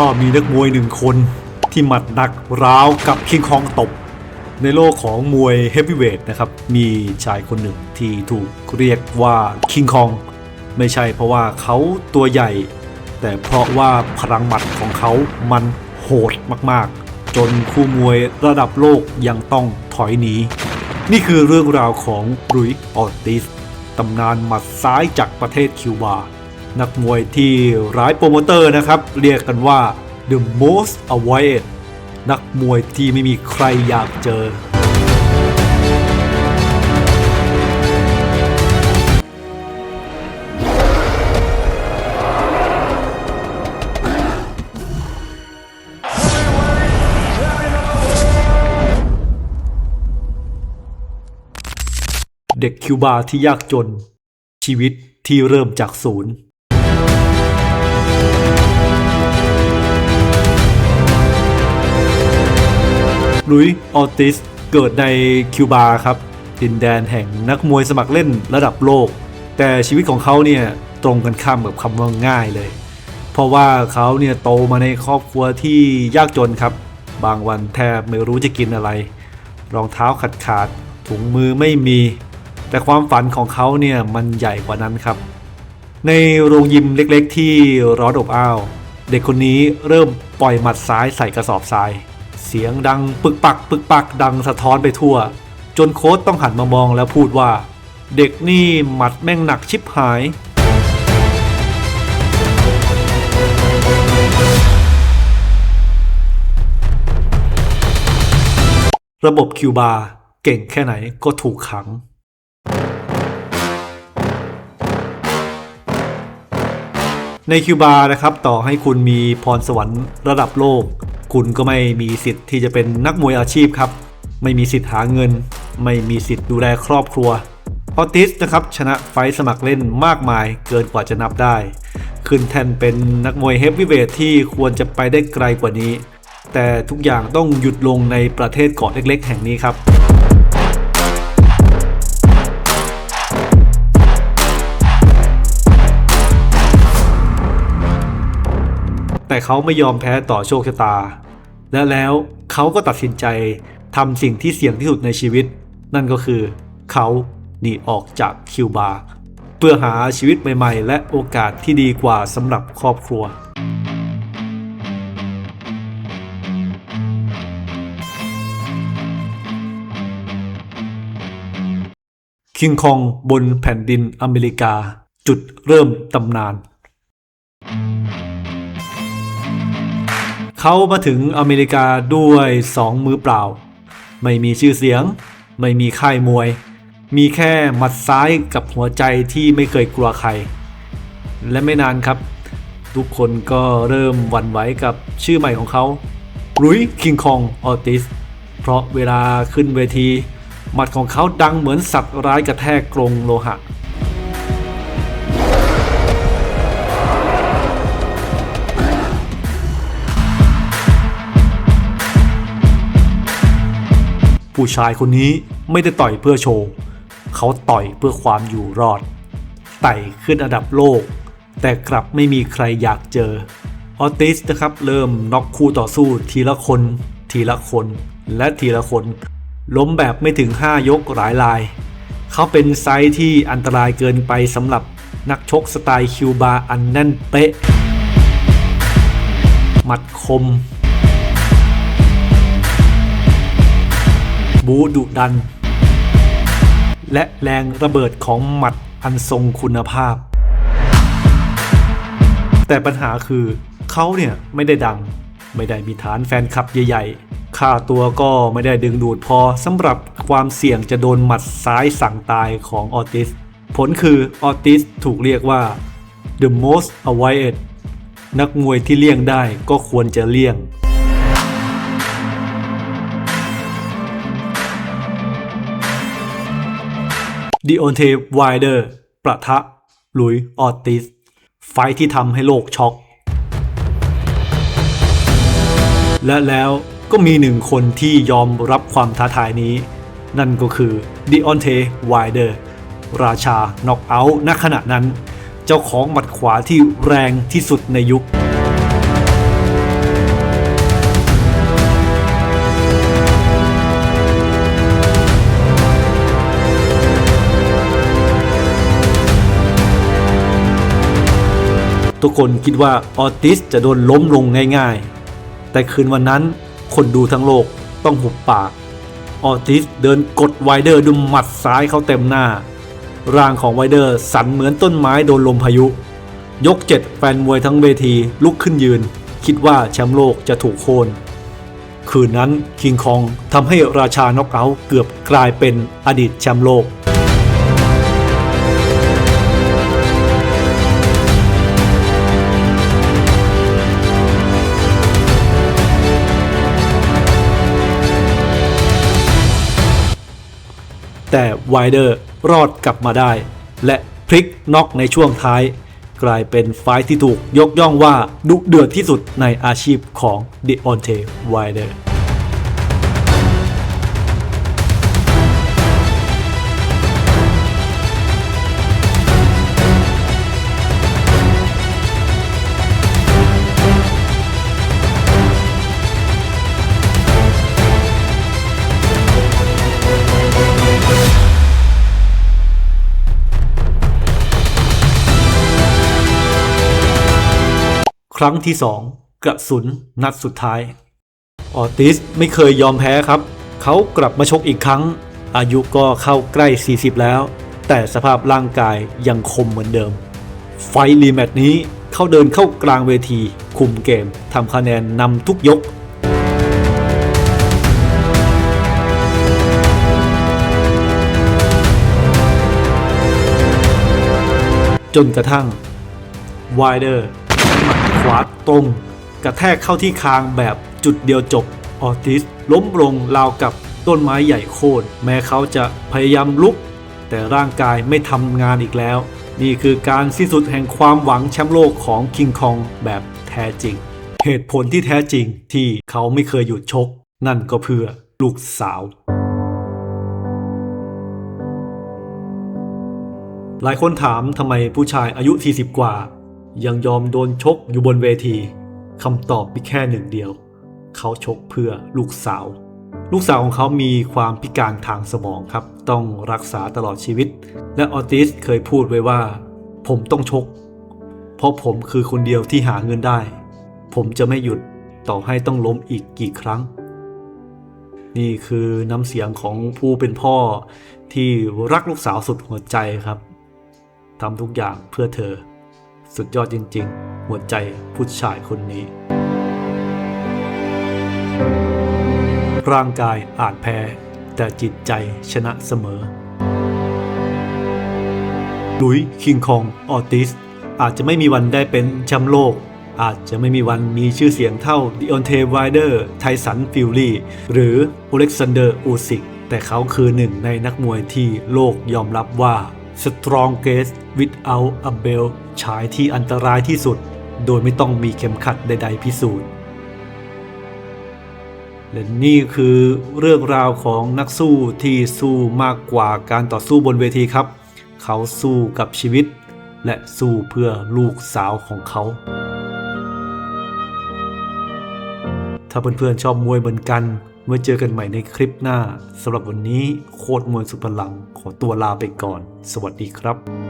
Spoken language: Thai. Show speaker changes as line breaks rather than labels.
ถ้ามีนักมวยหนึ่งคนที่หมัดหนักร้าวกับคิงคองตบ ในโลกของมวยเฮฟวีเวทนะครับ มีชายคนหนึ่งที่ถูกเรียกว่าคิงคอง ไม่ใช่เพราะว่าเขาตัวใหญ่ แต่เพราะว่าพลังหมัดของเขามันโหดมากๆ จนคู่มวยระดับโลกยังต้องถอยหนีนี่คือเรื่องราวของรุยออติสตำนานหมัดซ้ายจากประเทศคิวบา นักมวยที่ร้ายโปรโมเตอร์นะครับ เรียกกันว่า the most avoided นักมวยที่ไม่มีใครอยากเจอ เด็กคิวบาที่ยากจน ชีวิตที่เริ่มจากศูนย์ ลุยออติส เกิดในคิวบาครับ ดินแดนแห่งนักมวยสมัครเล่นระดับโลก แต่ชีวิตของเขาเนี่ยตรงกันข้ามกับคำว่าง่ายเลย เพราะว่าเขาเนี่ยโตมาในครอบครัวที่ยากจนครับ บางวันแทบไม่รู้จะกินอะไร รองเท้าขาดขาดๆถุงมือไม่มี แต่ความฝันของเขาเนี่ยมันใหญ่กว่านั้นครับ ในโรงยิมเล็กๆ ที่ร้อนอบอ้าว เด็กคนนี้เริ่มปล่อยหมัดซ้ายใส่กระสอบทราย เสียงดังปึกปักปึกปักดังสะท้อนไปทั่ว จนโค้ชต้องหันมามองแล้วพูดว่า เด็กนี่หมัดแม่งหนักชิบหาย ระบบคิวบาเก่งแค่ไหนก็ถูกขังในคิวบานะครับต่อให้คุณมีพรสวรรค์ระดับโลก คุณก็ไม่มีสิทธิ์ที่จะเป็นนักมวยอาชีพครับ ไม่มีสิทธิ์หาเงิน ไม่มีสิทธิ์ดูแลครอบครัวออติสนะครับชนะไฟสมัครเล่นมากมายเกินกว่าจะนับได้ ขึ้นแทนเป็นนักมวยเฮฟวีเวทที่ควรจะไปได้ไกลกว่านี้ แต่ทุกอย่างต้องหยุดลงในประเทศเกาะเล็กๆ แห่งนี้ครับ เขาไม่ยอมแพ้ต่อโชคชะตา และแล้วเขาก็ตัดสินใจทำสิ่งที่เสี่ยงที่สุดในชีวิต นั่นก็คือเขาหนีออกจากคิวบา เพื่อหาชีวิตใหม่ๆ และโอกาสที่ดีกว่าสำหรับครอบครัวคิงคองบนแผ่นดินอเมริกา จุดเริ่มตำนาน เขามาถึงอเมริกาด้วยสองมือเปล่า ไม่มีชื่อเสียง ไม่มีค่ายมวย มีแค่หมัดซ้ายกับหัวใจที่ไม่เคยกลัวใคร และไม่นานครับ ทุกคนก็เริ่มหวั่นไหวกับชื่อใหม่ของเขารุยคิงคองออติสเพราะเวลาขึ้นเวที หมัดของเขาดังเหมือนสัตว์ร้ายกระแทกกรงโลหะ ผู้ชายคนนี้ไม่ได้ต่อยเพื่อโชว์ เขาต่อยเพื่อความอยู่รอด ไต่ขึ้นอันดับโลก แต่กลับไม่มีใครอยากเจอ ออติสนะครับเริ่มน็อกคู่ต่อสู้ทีละคน ทีละคน และทีละคน ล้มแบบไม่ถึง 5 ยกหลายลาย เขาเป็นไซส์ที่อันตรายเกินไปสำหรับนักชกสไตล์คิวบาอันแน่นเป๊ะ หมัดคม บูดุดัน และแรงระเบิดของหมัดอันทรงคุณภาพ แต่ปัญหาคือเขาเนี่ยไม่ได้ดัง ไม่ได้มีฐานแฟนคลับใหญ่ๆ ค่าตัวก็ไม่ได้ดึงดูดพอสำหรับความเสี่ยงจะโดนหมัดซ้ายสั่งตายของออติส ผลคือออติสถูกเรียกว่า the most avoided นักมวยที่เลี่ยงได้ก็ควรจะเลี่ยง ดิโอนเทไวเดอร์ประทะหลุยออติส ไฟท์ที่ทำให้โลกช็อก และแล้วก็มีหนึ่งคนที่ยอมรับความท้าทายนี้ นั่นก็คือดิออนเทไวเดอร์ราชาน็อกเอาท์ณขณะนั้น เจ้าของหมัดขวาที่แรงที่สุดในยุค ทุกคนคิดว่าออติสจะโดนล้มลงง่ายๆ แต่คืนวันนั้นคนดูทั้งโลกต้องหุบปาก ออติสเดินกดไวเดอร์ด้วยหมัดซ้ายเขาเต็มหน้า ร่างของไวเดอร์สั่นเหมือนต้นไม้โดนลมพายุ ยกเจ็ดแฟนมวยทั้งเวทีลุกขึ้นยืน คิดว่าแชมป์โลกจะถูกโค่นคืนนั้นคิงคองทำให้ราชาน็อกเอาท์เกือบกลายเป็นอดีตแชมป์โลก แต่ไวเดอร์รอดกลับมาได้ และพลิกน็อกในช่วงท้าย กลายเป็นไฟท์ที่ถูกยกย่องว่าดุเดือดที่สุดในอาชีพของดิออนเทไวเดอร์ ครั้งที่ 2 กระสุนนัดสุดท้าย ออติสไม่เคยยอมแพ้ครับ เขากลับมาชกอีกครั้ง อายุก็เข้าใกล้ 40 แล้ว แต่สภาพร่างกายยังคมเหมือนเดิม ไฟท์รีแมตช์นี้เขาเดินเข้ากลางเวที คุมเกมทำคะแนนนำทุกยกจนกระทั่งไวเดอร์ วาตรง กระแทกเข้าที่คางแบบจุดเดียวจบออติส ล้มลงราวกับต้นไม้ใหญ่โค่นแม้เขาจะพยายามลุก แต่ร่างกายไม่ทำงานอีกแล้ว นี่คือการสิ้นสุดแห่งความหวังแชมป์โลกของคิงคองแบบแท้จริง เหตุผลที่แท้จริงที่เขาไม่เคยหยุดชก นั่นก็เพื่อลูกสาวหลายคนถามทำไมผู้ชายอายุ 40 กว่า ยังยอมโดนชกอยู่บนเวทีคำตอบมีแค่หนึ่งเดียว เขาชกเพื่อลูกสาว ลูกสาวของเขามีความพิการทางสมองครับ ต้องรักษาตลอดชีวิต และออติสเคยพูดไว้ว่า ผมต้องชก เพราะผมคือคนเดียวที่หาเงินได้ ผมจะไม่หยุดต่อให้ต้องล้มอีกกี่ครั้ง นี่คือน้ำเสียงของผู้เป็นพ่อที่รักลูกสาวสุดหัวใจครับทำทุกอย่างเพื่อเธอ สุดยอดจริง ๆ หัวใจผู้ชายคนนี้ ร่างกายอาจแพ้ แต่จิตใจชนะเสมอ ลุยคิงคองออติส อาจจะไม่มีวันได้เป็นแชมป์โลก อาจจะไม่มีวันมีชื่อเสียงเท่าดิออนเทไวเดอร์ไทสันฟิลลี่หรืออเล็กซานเดอร์อูซิกแต่เขาคือหนึ่งในนักมวยที่โลกยอมรับว่า strongest without a belt ฉายที่อันตรายที่สุด โดยไม่ต้องมีเข็มขัดใด ๆ พิสูจน์ และนี่คือเรื่องราวของนักสู้ที่สู้มากกว่าการต่อสู้บนเวทีครับ เขาสู้กับชีวิต และสู้เพื่อลูกสาวของเขา ถ้าเพื่อนๆชอบมวยเหมือนกันไว้เจอกันใหม่ในคลิปหน้าสำหรับวันนี้โคตรมวยสุดพลัง ขอตัวลาไปก่อน สวัสดีครับ